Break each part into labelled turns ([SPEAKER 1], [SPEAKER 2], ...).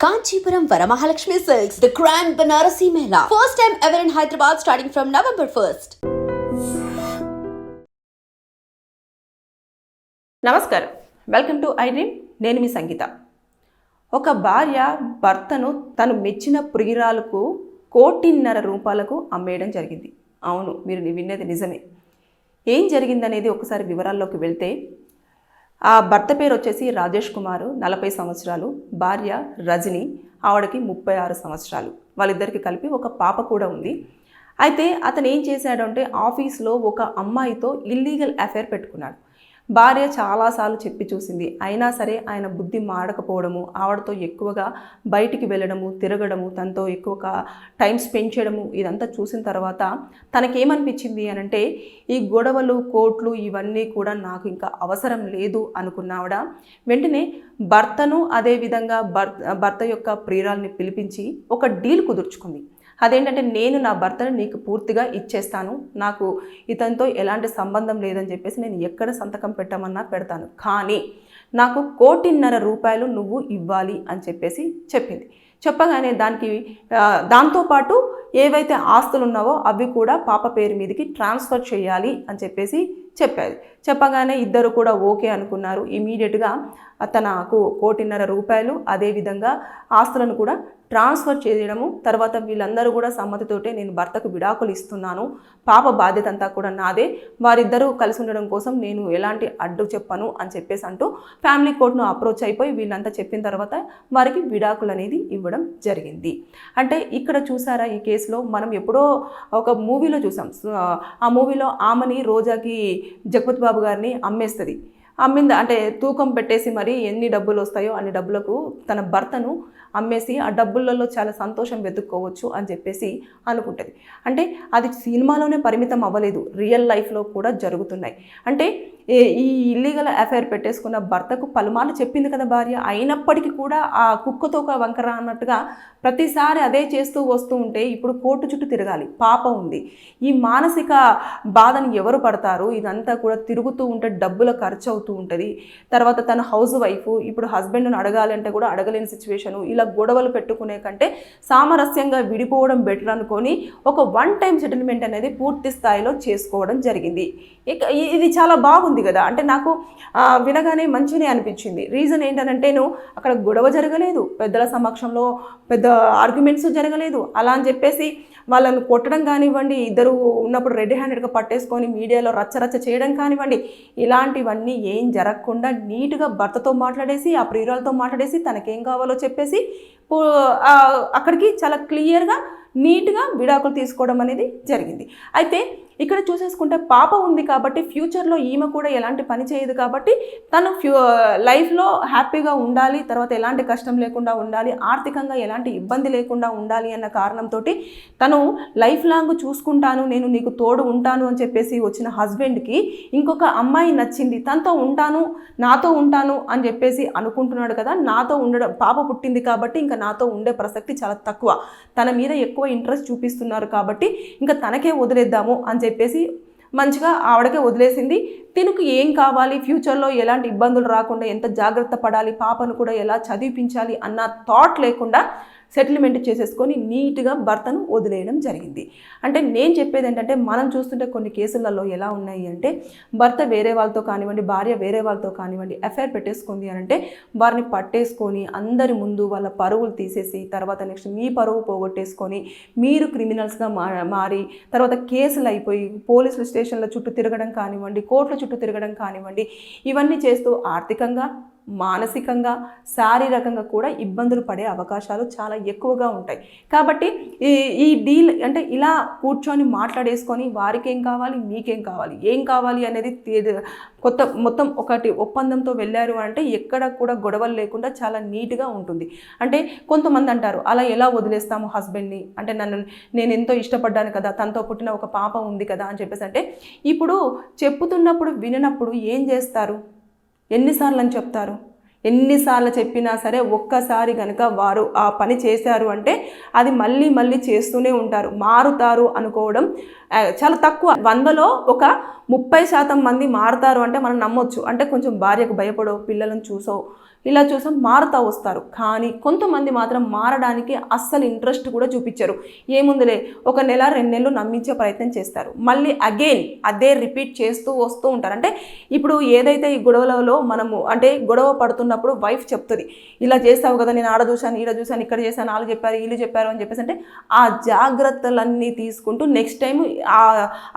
[SPEAKER 1] Kanchipuram Varamahalakshmi silks the grand Banarasi mela first time ever in Hyderabad starting from November first
[SPEAKER 2] నమస్కారం welcome to iDream నేను మీ సంగీత ఒక భార్య భర్తను తను మెచ్చిన పురిగిరాలకు కోటిన్నర రూపాయలకు అమ్మేయడం జరిగింది అవును మీరు విన్నది నిజమే ఏం జరిగిందనేది ఒకసారి వివరాల్లోకి వెళ్తే ఆ భర్త పేరు వచ్చేసి రాజేష్ కుమార్ నలభై సంవత్సరాలు. భార్య రజని ఆవిడకి ముప్పై ఆరు సంవత్సరాలు. వాళ్ళిద్దరికి కలిపి ఒక పాప కూడా ఉంది. అయితే అతను ఏం చేశాడంటే ఆఫీస్లో ఒక అమ్మాయితో ఇల్లీగల్ అఫైర్ పెట్టుకున్నాడు. భార్య చాలాసార్లు చెప్పి చూసింది. అయినా సరే ఆయన బుద్ధి మాడకపోవడము ఆవిడతో ఎక్కువగా బయటికి వెళ్ళడము తిరగడము తనతో ఎక్కువగా టైం స్పెండ్ చేయడము ఇదంతా చూసిన తర్వాత తనకేమనిపించింది అని అంటే ఈ గొడవలు కోట్లు ఇవన్నీ కూడా నాకు ఇంకా అవసరం లేదు అనుకున్నావిడ వెంటనే భర్తను అదేవిధంగా భర్త భర్త యొక్క ప్రియురాల్ని పిలిపించి ఒక డీల్ కుదుర్చుకుంది. అదేంటంటే నేను నా భర్తను నీకు పూర్తిగా ఇచ్చేస్తాను. నాకు ఇతనితో ఎలాంటి సంబంధం లేదని చెప్పేసి నేను ఎక్కడ సంతకం పెట్టమన్నా పెడతాను. కానీ నాకు కోటిన్నర రూపాయలు నువ్వు ఇవ్వాలి అని చెప్పేసి చెప్పింది. చెప్పగానే దానికి దాంతోపాటు ఏవైతే ఆస్తులు ఉన్నావో అవి కూడా పాప పేరు మీదకి ట్రాన్స్ఫర్ చేయాలి అని చెప్పేసి చెప్పారు. చెప్పగానే ఇద్దరు కూడా ఓకే అనుకున్నారు. ఇమీడియట్గా తనకు కోటిన్నర రూపాయలు అదేవిధంగా ఆస్తులను కూడా ట్రాన్స్ఫర్ చేయడము తర్వాత వీళ్ళందరూ కూడా సమ్మతితోటే నేను భర్తకు విడాకులు ఇస్తున్నాను. పాప బాధ్యత అంతా కూడా నాదే. వారిద్దరూ కలిసి ఉండడం కోసం నేను ఎలాంటి అడ్డు చెప్పను అని చెప్పేసి అంటూ ఫ్యామిలీ కోర్టును అప్రోచ్ అయిపోయి వీళ్ళంతా చెప్పిన తర్వాత వారికి విడాకులు అనేది ఇవ్వడం జరిగింది. అంటే ఇక్కడ చూసారా ఈ కేసులో మనం ఎప్పుడో ఒక మూవీలో చూసాం. ఆ మూవీలో ఆమెని రోజాకి జగపతి బాబు గారిని అమ్మేస్తుంది. అమ్మింది అంటే తూకం పెట్టేసి మరి ఎన్ని డబ్బులు వస్తాయో అన్ని డబ్బులకు తన భర్తను అమ్మేసి ఆ డబ్బులలో చాలా సంతోషం వెతుక్కోవచ్చు అని చెప్పేసి అనుకుంటుంది. అంటే అది సినిమాలోనే పరిమితం అవ్వలేదు. రియల్ లైఫ్లో కూడా జరుగుతున్నాయి. అంటే ఈ ఇల్లీగల్ అఫైర్ పెట్టేసుకున్న భర్తకు పలుమార్లు చెప్పింది కదా భార్య. అయినప్పటికీ కూడా ఆ కుక్కతో ఒక వంకర అన్నట్టుగా ప్రతిసారి అదే చేస్తూ వస్తూ ఉంటే ఇప్పుడు కోర్టు చుట్టూ తిరగాలి. పాప ఉంది. ఈ మానసిక బాధను ఎవరు పడతారు? ఇదంతా కూడా తిరుగుతూ ఉంటే డబ్బుల ఖర్చు అవుతూ ఉంటుంది. తర్వాత తన హౌస్ వైఫ్ ఇప్పుడు హస్బెండ్ను అడగాలంటే కూడా అడగలేని సిచ్యువేషను ఇలా గొడవలు పెట్టుకునే కంటే సామరస్యంగా విడిపోవడం బెటర్ అనుకొని ఒక వన్ టైం సెటిల్మెంట్ అనేది పూర్తి స్థాయిలో చేసుకోవడం జరిగింది. ఇక ఇది చాలా బాగుంది. కదా. అంటే నాకు వినగానే మంచిగానే అనిపించింది. రీజన్ ఏంటనంటేను అక్కడ గొడవ జరగలేదు. పెద్దల సమక్షంలో పెద్ద ఆర్గ్యుమెంట్స్ జరగలేదు. అలా అని చెప్పేసి వాళ్ళను కొట్టడం కానివ్వండి ఇద్దరు ఉన్నప్పుడు రెడ్ హ్యాండెడ్గా పట్టేసుకొని మీడియాలో రచ్చరచ్చ చేయడం కానివ్వండి ఇలాంటివన్నీ ఏం జరగకుండా నీట్గా భర్తతో మాట్లాడేసి ఆ ప్రియురాలతో మాట్లాడేసి తనకేం కావాలో చెప్పేసి అక్కడికి చాలా క్లియర్గా నీట్గా విడాకులు తీసుకోవడం అనేది జరిగింది. అయితే ఇక్కడ చూసేసుకుంటే పాప ఉంది కాబట్టి ఫ్యూచర్లో ఈమె కూడా ఎలాంటి పని చేయదు కాబట్టి తను ఫ్యూ లైఫ్లో హ్యాపీగా ఉండాలి తర్వాత ఎలాంటి కష్టం లేకుండా ఉండాలి ఆర్థికంగా ఎలాంటి ఇబ్బంది లేకుండా ఉండాలి అన్న కారణంతో తను లైఫ్ లాంగ్ చూసుకుంటాను నేను నీకు తోడు ఉంటాను అని చెప్పేసి వచ్చిన హస్బెండ్కి ఇంకొక అమ్మాయి నచ్చింది. తనతో ఉంటాను నాతో ఉంటాను అని చెప్పేసి అనుకుంటున్నాడు కదా నాతో ఉండడం పాప పుట్టింది కాబట్టి ఇంకా నాతో ఉండే ప్రసక్తి చాలా తక్కువ. తన మీద ఎక్కువ ఇంట్రెస్ట్ చూపిస్తున్నారు కాబట్టి ఇంకా తనకే వదిలేద్దాము అని చెప్పేసి మంచిగా ఆవిడకే వదిలేసింది. తినకు ఏం కావాలి? ఫ్యూచర్లో ఎలాంటి ఇబ్బందులు రాకుండా ఎంత జాగ్రత్త పడాలి? పాపను కూడా ఎలా చదివించాలి? అన్న థాట్ లేకుండా సెటిల్మెంట్ చేసేసుకొని నీట్గా భర్తను వదిలేయడం జరిగింది. అంటే నేను చెప్పేది ఏంటంటే మనం చూస్తుంటే కొన్ని కేసులలో ఎలా ఉన్నాయి అంటే భర్త వేరే వాళ్ళతో కానివ్వండి భార్య వేరే వాళ్ళతో కానివ్వండి అఫైర్ పెట్టేసుకుంది అని అంటే వారిని పట్టేసుకొని అందరి ముందు వాళ్ళ పరువులు తీసేసి తర్వాత నెక్స్ట్ మీ పరువు పోగొట్టేసుకొని మీరు క్రిమినల్స్గా మారి తర్వాత కేసులు అయిపోయి పోలీసుల స్టేషన్ల చుట్టూ తిరగడం కానివ్వండి కోర్టుల చుట్టూ తిరగడం కానివ్వండి ఇవన్నీ చేస్తూ ఆర్థికంగా మానసికంగా శారీరకంగా కూడా ఇబ్బందులు పడే అవకాశాలు చాలా ఎక్కువగా ఉంటాయి. కాబట్టి ఈ ఈ డీల్ అంటే ఇలా కూర్చొని మాట్లాడేసుకొని వారికి ఏం కావాలి మీకేం కావాలి ఏం కావాలి అనేది కొత్త మొత్తం ఒకటి ఒప్పందంతో వెళ్ళారు అంటే ఎక్కడ కూడా గొడవలు లేకుండా చాలా నీట్గా ఉంటుంది. అంటే కొంతమంది అంటారు అలా ఎలా వదిలేస్తాము హస్బెండ్ని? అంటే నన్ను నేను ఎంతో ఇష్టపడ్డాను కదా తనతో పుట్టిన ఒక పాప ఉంది కదా అని చెప్పేసి అంటే ఇప్పుడు చెప్పుతున్నప్పుడు విననప్పుడు ఏం చేస్తారు? ఎన్నిసార్లు అని చెప్తారు? ఎన్నిసార్లు చెప్పినా సరే ఒక్కసారి కనుక వారు ఆ పని చేశారు అంటే అది మళ్ళీ మళ్ళీ చేస్తూనే ఉంటారు. మారుతారు అనుకోవడం చాలా తక్కువ. వందలో ఒక ముప్పై శాతం మంది మారుతారు అంటే మనం నమ్మొచ్చు. అంటే కొంచెం భార్యకు భయపడో పిల్లలను చూసో ఇలా చూసాం మారుతా వస్తారు. కానీ కొంతమంది మాత్రం మారడానికి అస్సలు ఇంట్రెస్ట్ కూడా చూపించరు. ఏముందిలే ఒక నెల రెండు నెలలు నమ్మించే ప్రయత్నం చేస్తారు. మళ్ళీ అగైన్ అదే రిపీట్ చేస్తూ వస్తూ ఉంటారు. అంటే ఇప్పుడు ఏదైతే ఈ గొడవలలో మనము అంటే గొడవ పడుతున్నప్పుడు వైఫ్ చెప్తుంది ఇలా చేస్తావు కదా నేను ఆడ చూశాను ఈడ చూశాను ఇక్కడ చేశాను వాళ్ళు చెప్పారు వీళ్ళు చెప్పారు అని చెప్పేసి అంటే ఆ జాగ్రత్తలన్నీ తీసుకుంటూ నెక్స్ట్ టైం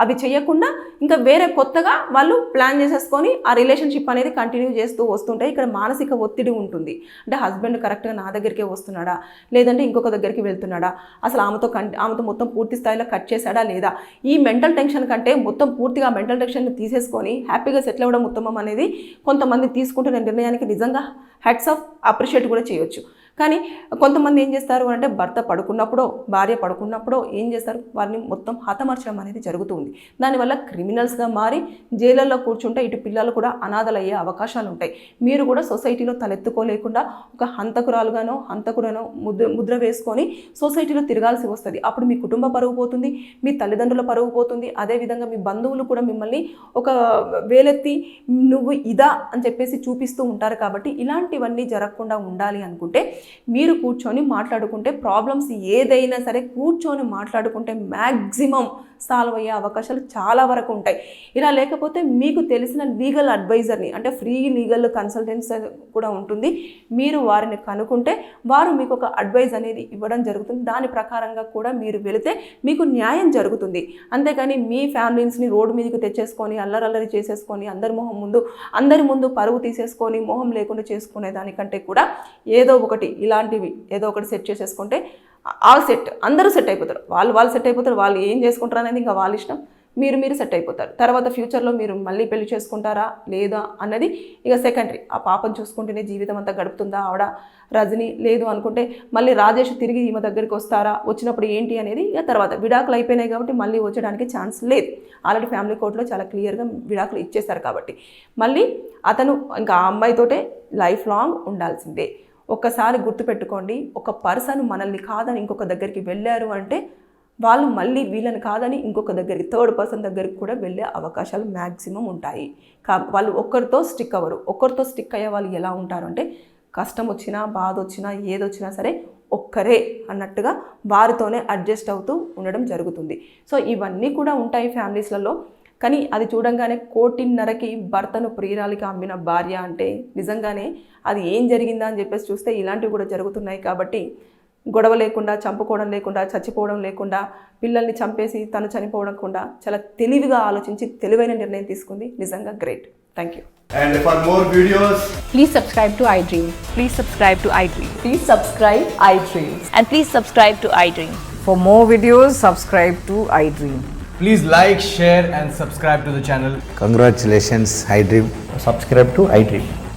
[SPEAKER 2] అవి చేయకుండా ఇంకా వేరే కొత్తగా వాళ్ళు ప్లాన్ చేసేసుకొని ఆ రిలేషన్షిప్ అనేది కంటిన్యూ చేస్తూ వస్తుంటాయి. ఇక్కడ మానసిక ఒత్తిడి ఉంటుంది. అంటే హస్బెండ్ కరెక్ట్గా నా దగ్గరికే వస్తున్నాడా? లేదంటే ఇంకొక దగ్గరికి వెళ్తున్నాడా? అసలు ఆమెతో కం ఆమెతో మొత్తం పూర్తి స్థాయిలో కట్ చేశాడా లేదా? ఈ మెంటల్ టెన్షన్ కంటే మొత్తం పూర్తిగా మెంటల్ టెన్షన్ తీసేసుకొని హ్యాపీగా సెటిల్ అవ్వడం ఉత్తమం అనేది కొంతమంది తీసుకుంటున్న నిర్ణయానికి నిజంగా హెడ్స్ ఆఫ్ అప్రిషియేట్ కూడా చేయొచ్చు. కానీ కొంతమంది ఏం చేస్తారు అంటే భర్త పడుకున్నప్పుడో భార్య పడుకున్నప్పుడో ఏం చేస్తారు? వారిని మొత్తం హతమర్చడం అనేది జరుగుతుంది. దానివల్ల క్రిమినల్స్గా మారి జైలల్లో కూర్చుంటే ఇటు పిల్లలు కూడా అనాథలయ్యే అవకాశాలు ఉంటాయి. మీరు కూడా సొసైటీలో తలెత్తుకోలేకుండా ఒక హంతకురాలుగానో హంతకుడనో ముద్ర ముద్ర వేసుకొని సొసైటీలో తిరగాల్సి వస్తుంది. అప్పుడు మీ కుటుంబ పరువు పోతుంది మీ తల్లిదండ్రుల పరువు పోతుంది. అదేవిధంగా మీ బంధువులు కూడా మిమ్మల్ని ఒక వేలెత్తి నువ్వు ఇదా అని చెప్పేసి చూపిస్తూ ఉంటారు కాబట్టి ఇలాంటివన్నీ జరగకుండా ఉండాలి అనుకుంటే మీరు కూర్చొని మాట్లాడుకుంటే ప్రాబ్లమ్స్ ఏదైనా సరే కూర్చొని మాట్లాడుకుంటే మ్యాక్సిమం సాల్వ్ అయ్యే అవకాశాలు చాలా వరకు ఉంటాయి. ఇలా లేకపోతే మీకు తెలిసిన లీగల్ అడ్వైజర్ని అంటే ఫ్రీ లీగల్ కన్సల్టెన్సీ కూడా ఉంటుంది. మీరు వారిని కనుక్కుంటే వారు మీకు ఒక అడ్వైజ్ అనేది ఇవ్వడం జరుగుతుంది. దాని ప్రకారంగా కూడా మీరు వెళితే మీకు న్యాయం జరుగుతుంది. అంతేకాని మీ ఫ్యామిలీస్ని రోడ్డు మీదకి తెచ్చేసుకొని అల్లరల్లరి చేసేసుకొని అందరి మొహం ముందు అందరి ముందు పరువు తీసేసుకొని మొహం లేకుండా చేసుకునే దానికంటే కూడా ఏదో ఒకటి ఇలాంటివి ఏదో ఒకటి సెట్ చేసేసుకుంటే ఆల్ సెట్ అందరూ సెట్ అయిపోతారు. వాళ్ళు వాళ్ళు సెట్ అయిపోతారు. వాళ్ళు ఏం చేసుకుంటారు అనేది ఇంకా వాళ్ళ ఇష్టం. మీరు మీరు సెట్ అయిపోతారు. తర్వాత ఫ్యూచర్లో మీరు మళ్ళీ పెళ్ళి చేసుకుంటారా? లేదా? అన్నది ఇక సెకండరీ. ఆ పాపను చూసుకుంటేనే జీవితం అంతా గడుపుతుందా? ఆవిడ రజని లేదు అనుకుంటే మళ్ళీ రాజేష్ తిరిగి ఈమె దగ్గరికి వస్తారా? వచ్చినప్పుడు ఏంటి అనేది ఇక తర్వాత. విడాకులు అయిపోయినాయి కాబట్టి మళ్ళీ వచ్చడానికి ఛాన్స్ లేదు. ఆల్రెడీ ఫ్యామిలీ కోర్టులో చాలా క్లియర్గా విడాకులు ఇచ్చేస్తారు కాబట్టి. మళ్ళీ అతను ఇంకా ఆ అమ్మాయితోటే లైఫ్ లాంగ్ ఉండాల్సిందే. ఒక్కసారి గుర్తుపెట్టుకోండి ఒక పర్సన్ మనల్ని కాదని ఇంకొక దగ్గరికి వెళ్ళారు అంటే వాళ్ళు మళ్ళీ వీళ్ళని కాదని ఇంకొక దగ్గరికి థర్డ్ పర్సన్ దగ్గరికి కూడా వెళ్ళే అవకాశాలు మ్యాక్సిమం ఉంటాయి. కా వాళ్ళు ఒక్కరితో స్టిక్ అవ్వరు. ఒక్కరితో స్టిక్ అయ్యే వాళ్ళు ఎలా ఉంటారు అంటే కష్టం వచ్చినా బాధ వచ్చినా ఏదొచ్చినా సరే ఒక్కరే అన్నట్టుగా వారితోనే అడ్జస్ట్ అవుతూ ఉండడం జరుగుతుంది. సో ఇవన్నీ కూడా ఉంటాయి ఫ్యామిలీస్లలో. కానీ అది చూడంగానే కోటిన్నరకి భర్తను ప్రియురాలికి అమ్మిన భార్య అంటే నిజంగానే అది ఏం జరిగిందా అని చెప్పేసి చూస్తే ఇలాంటివి కూడా జరుగుతున్నాయి కాబట్టి గొడవ లేకుండా చంపుకోవడం లేకుండా చచ్చిపోవడం లేకుండా పిల్లల్ని చంపేసి తను చనిపోవడం చాలా తెలివిగా ఆలోచించి తెలివైన నిర్ణయం తీసుకుంది నిజంగా great thank you
[SPEAKER 3] And for more videos,
[SPEAKER 4] Please subscribe to iDream.
[SPEAKER 5] Please subscribe to iDream.
[SPEAKER 4] Please subscribe iDream.
[SPEAKER 5] And please subscribe to iDream.
[SPEAKER 6] For more videos, subscribe to iDream.
[SPEAKER 3] please like, share, and subscribe to the channel.
[SPEAKER 7] Congratulations, iDream.
[SPEAKER 8] subscribe to iDream.